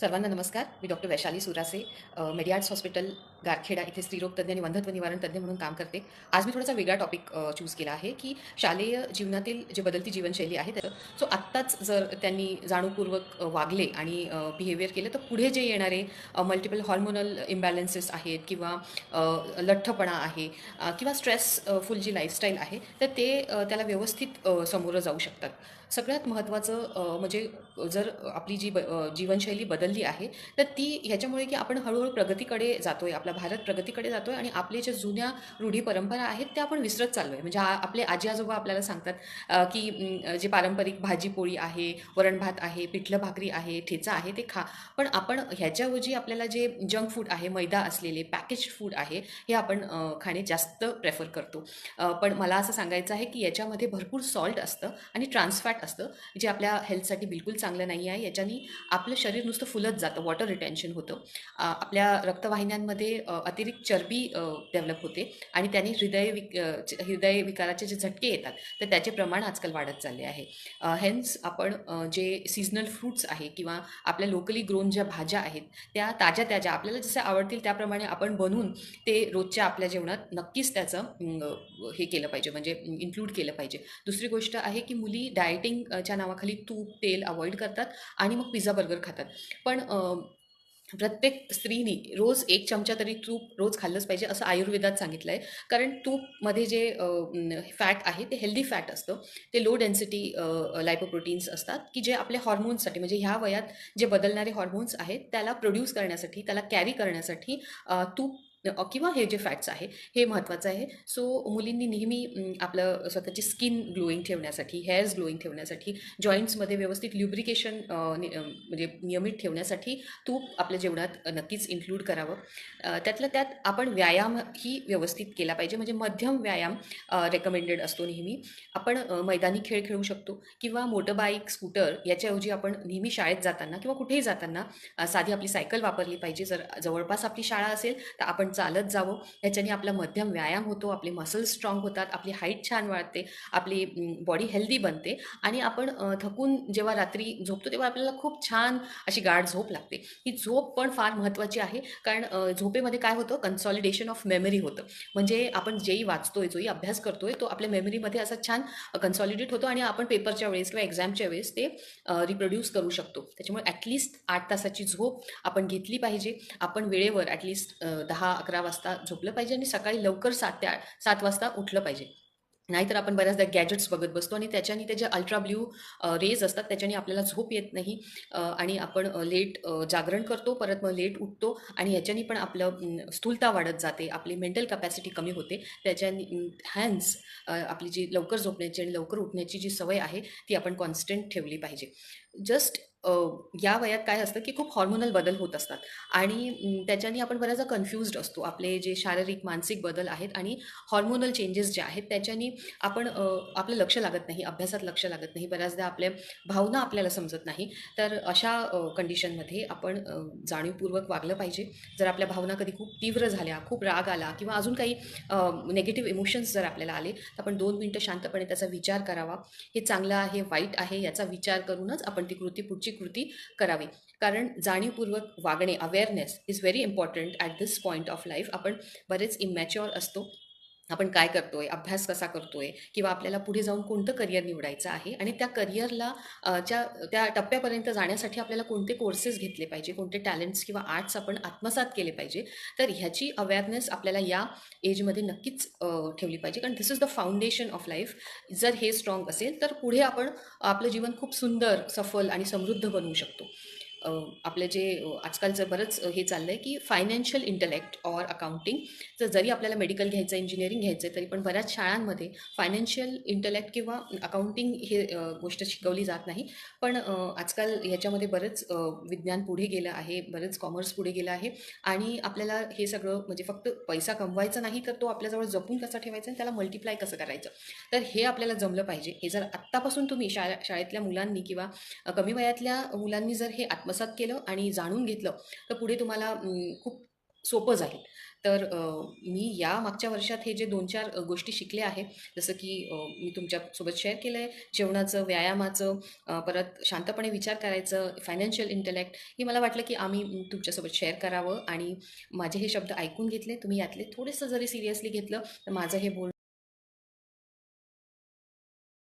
सर्वांना नमस्कार. मी doctor Vaishali Surase Mediarts hospital Garkheda इथे स्त्रीरोग तज्ञ आणि वंधत्व निवारण तज्ञ म्हणून काम करते. आज मी थोडासा वेगळा टॉपिक चूज केला आहे की शालेय जीवनातील जे बदलती जीवनशैली आहे त्याचं. सो आत्ताच जर त्यांनी जाणीवपूर्वक वागले आणि बिहेवियर केलं तर पुढे जे येणारे मल्टिपल हॉर्मोनल इम्बॅलन्सेस आहेत किंवा लठ्ठपणा आहे किंवा स्ट्रेसफुल जी लाईफस्टाईल आहे तर ते त्याला व्यवस्थित समोरं जाऊ शकतात. सगळ्यात महत्त्वाचं म्हणजे जर आपली जी ब जीवनशैली बदलली आहे तर ती ह्याच्यामुळे की आपण हळूहळू प्रगतीकडे जातो आहे आपला भारत प्रगतीकडे जातो आहे आणि आपले ज्या जुन्या रूढी परंपरा आहेत त्या आपण विसरत चाललो आहे म्हणजे आपले आजी आजोबा आपल्याला सांगतात की जे पारंपरिक भाजी पोळी आहे वरण भात आहे पिठलं भाकरी आहे ठेचा आहे ते खा. पण आपण ह्याच्याऐवजी आपल्याला जे जंक फूड आहे मैदा असलेले पॅकेज फूड आहे हे आपण खाणे जास्त प्रेफर करतो. पण मला असं सांगायचं आहे की याच्यामध्ये भरपूर सॉल्ट असतं आणि ट्रान्सफॅट असतं जे आपल्या हेल्थसाठी बिलकुल चांगलं नाही आहे. याच्यानी आपलं शरीर नुसतं फुलत जातं वॉटर रिटेन्शन होतं. आपल्या रक्तवाहिन्यांमध्ये अतिरिक्त चरबी डेव्हलप होते आणि त्याने हृदय विक हृदय विकाराचे जे झटके येतात तर त्याचे प्रमाण आजकाल वाढत चालले आहे. हेन्स आपण जे सीझनल फ्रूट्स आहे किंवा आपल्या लोकली ग्रोन ज्या भाज्या आहेत त्या ताज्या ताज्या आपल्याला जसं आवडतील त्याप्रमाणे आपण बनवून ते रोजच्या आपल्या जेवणात नक्कीच त्याचं हे केलं पाहिजे म्हणजे इन्क्लूड केलं पाहिजे. दुसरी गोष्ट आहे की मुली डायट डायटिंगच्या नावाखाली तूप तेल अवॉइड करतात आणि मग पिझ्झा बर्गर खातात. पण प्रत्येक स्त्रीनी रोज एक चमचा तरी तूप रोज खाल्लंच पाहिजे असं आयुर्वेदात सांगितलं आहे कारण तूपमध्ये जे फॅट आहे ते हेल्दी फॅट असतं. ते लो डेन्सिटी लायपोप्रोटीन्स असतात की जे आपल्या हॉर्मोन्ससाठी म्हणजे ह्या वयात जे बदलणारे हॉर्मोन्स आहेत त्याला प्रोड्यूस करण्यासाठी त्याला कॅरी करण्यासाठी तूप किंवा हे जे फॅट्स आहे हे महत्त्वाचं आहे. सो मुलींनी नेहमी आपलं स्वतःची स्किन ग्लोईंग ठेवण्यासाठी हेअर्स ग्लोईंग ठेवण्यासाठी जॉईंट्समध्ये व्यवस्थित ल्युब्रिकेशन म्हणजे नियमित ठेवण्यासाठी तूप आपल्या जेवणात नक्कीच इन्क्लूड करावं. त्यातलं त्यातल्या त्यात आपण व्यायामही व्यवस्थित केला पाहिजे. म्हणजे मध्यम व्यायाम रेकमेंडेड असतो नेहमी. आपण मैदानी खेळ खेळू शकतो किंवा मोटरबाईक स्कूटर याच्याऐवजी आपण नेहमी शाळेत जाताना किंवा कुठेही जाताना साधी आपली सायकल वापरली पाहिजे. जर जवळपास आपली शाळा असेल तर आपण चालत जावं. ह्याच्याने आपला मध्यम व्यायाम होतो आपले मसल्स स्ट्रॉंग होतात आपली हाईट छान वाढते आपली बॉडी हेल्दी बनते आणि आपण थकून जेव्हा रात्री झोपतो तेव्हा आपल्याला खूप छान अशी गाढ झोप लागते. ही झोप पण फार महत्त्वाची आहे. कारण झोपेमध्ये काय होतं? कन्सॉलिडेशन ऑफ मेमरी होतं. म्हणजे आपण जेही वाचतोय जोही अभ्यास करतोय तो आपल्या मेमरीमध्ये असा छान कन्सॉलिडेट होतो आणि आपण पेपरच्या वेळेस किंवा एक्झामच्या वेळेस ते रिप्रोड्यूस करू शकतो. त्याच्यामुळे ॲटलिस्ट आठ तासाची झोप आपण घेतली पाहिजे. आपण वेळेवर ॲटलिस्ट दहा अकरा वाजता झोपलं पाहिजे आणि सकाळी लवकर सात ते सात वाजता उठलं पाहिजे. नाहीतर आपण बऱ्याचदा गॅजेट्स बघत बसतो आणि त्याच्याने ते जे अल्ट्रा ब्ल्यू रेज असतात त्याच्याने आपल्याला झोप येत नाही आणि आपण लेट जागरण करतो परत मग लेट उठतो आणि ह्याच्याने पण आपलं स्थूलता वाढत जाते आपली मेंटल कपॅसिटी कमी होते. त्याच्याने हॅन्स आपली जी लवकर झोपण्याची आणि लवकर उठण्याची जी सवय आहे ती आपण कॉन्स्टंट ठेवली पाहिजे. जस्ट या वयात काय असतं की खूप हॉर्मोनल बदल होत असतात. आणि अम, त्याच्याने आपण बऱ्याचदा कन्फ्युज्ड असतो. आपले जे शारीरिक मानसिक बदल आहेत आणि हॉर्मोनल चेंजेस जे आहेत त्याच्याने आपण अ, आपलं लक्ष लागत नाही अभ्यासात लक्ष लागत नाही बऱ्याचदा आपल्या भावना आपल्याला समजत नाही. तर अशा कंडिशनमध्ये आपण अ, जाणीवपूर्वक वागलं पाहिजे. जर आपल्या भावना कधी खूप तीव्र झाल्या खूप राग आला किंवा अजून काही नेगेटिव्ह इमोशन्स जर आपल्याला आले तर आपण दोन मिनटं शांतपणे त्याचा विचार करावा. हे चांगलं आहे वाईट आहे याचा विचार करूनच आपण ती कृती पुढची कृती करावी. कारण जाणीवपूर्वक वागणे awareness is very important at this point of life आपण बरेच इमॅच्युअर असतो. आपण काय करतोय अभ्यास कसा करतोय किंवा आपल्याला पुढे जाऊन कोणतं करिअर निवडायचं आहे आणि त्या करिअरला च्या त्या टप्प्यापर्यंत जाण्यासाठी आपल्याला कोणते कोर्सेस घेतले पाहिजे कोणते टॅलेंट्स किंवा आर्ट्स आपण आत्मसात केले पाहिजे तर ह्याची अवेअरनेस आपल्याला या एजमध्ये नक्कीच ठेवली पाहिजे. कारण this is the foundation of life जर हे स्ट्रॉंग असेल तर पुढे आपण आपलं जीवन खूप सुंदर सफल आणि समृद्ध बनवू शकतो. आपलं जे आजकालचं बरंच हे चाललं आहे की फायनान्शियल इंटलेक्ट ऑर अकाउंटिंग तर जरी आपल्याला मेडिकल घ्यायचं इंजिनिअरिंग घ्यायचं आहे तरी पण बऱ्याच शाळांमध्ये फायनान्शियल इंटलेक्ट किंवा अकाउंटिंग हे गोष्ट शिकवली जात नाही. पण आजकाल ह्याच्यामध्ये बरंच विज्ञान पुढे गेलं आहे बरंच कॉमर्स पुढे गेलं आहे आणि आपल्याला हे सगळं म्हणजे फक्त पैसा कमवायचा नाही तर तो आपल्याजवळ जपून कसा ठेवायचा आणि त्याला मल्टिप्लाय कसं करायचं? तर हे आपल्याला जमलं पाहिजे. हे जर आत्तापासून तुम्ही शाळा शाळेतल्या मुलांनी किंवा कमी वयातल्या मुलांनी जर हे आत्म आत्मसात केलं आणि जाणून घेतलं तर पुढे तुम्हाला खूप सोपं जाईल तर मी या मागच्या वर्षात हे जे दोन चार गोष्टी शिकल्या आहे जसं की मी तुमच्यासोबत शेअर केलं आहे जेवणाचं, व्यायामाचं, परत शांतपणे विचार करायचं, फायनान्शियल इंटेलेक्ट हे मला वाटलं की आम्ही तुमच्यासोबत शेअर करावं आणि माझे हे शब्द ऐकून घेतले. तुम्ही यातले थोडेसं जरी सिरियसली घेतलं, तर माझं हे बोल